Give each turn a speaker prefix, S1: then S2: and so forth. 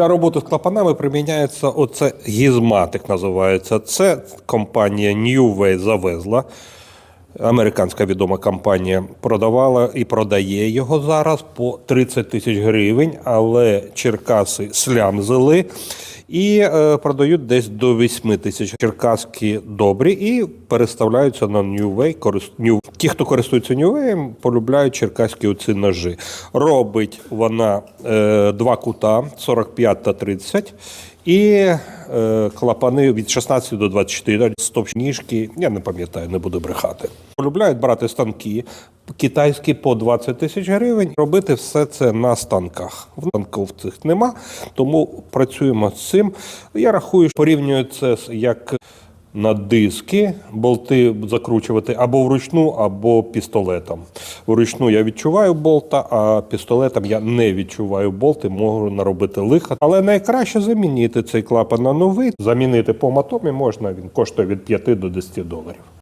S1: Для роботи з клапанами приміняється оце гізматик називається. Це компанія New Way завезла. Американська відома компанія продавала і продає його зараз по 30 тисяч гривень, але Черкаси слямзили і е, продають десь до 8 тисяч. Черкаські добрі і переставляються на New Way. Корис- New... Ті, хто користується New Way, полюбляють черкаські оці ножи. Робить вона е, два кута 45 та 30. І е, клапани від 16 до 24, стоп-ніжки, я не пам'ятаю, не буду брехати. Полюбляють брати станки китайські по 20 тисяч гривень, робити все це на станках. В станків цих нема, тому працюємо з цим. Я рахую, порівнюю це як на диски, болти закручувати або вручну, або пістолетом. Вручну я відчуваю болта, а пістолетом я не відчуваю болти, можу наробити лиха. Але найкраще замінити цей клапан на новий. Замінити по матомі можна, він коштує від 5 до 10 доларів.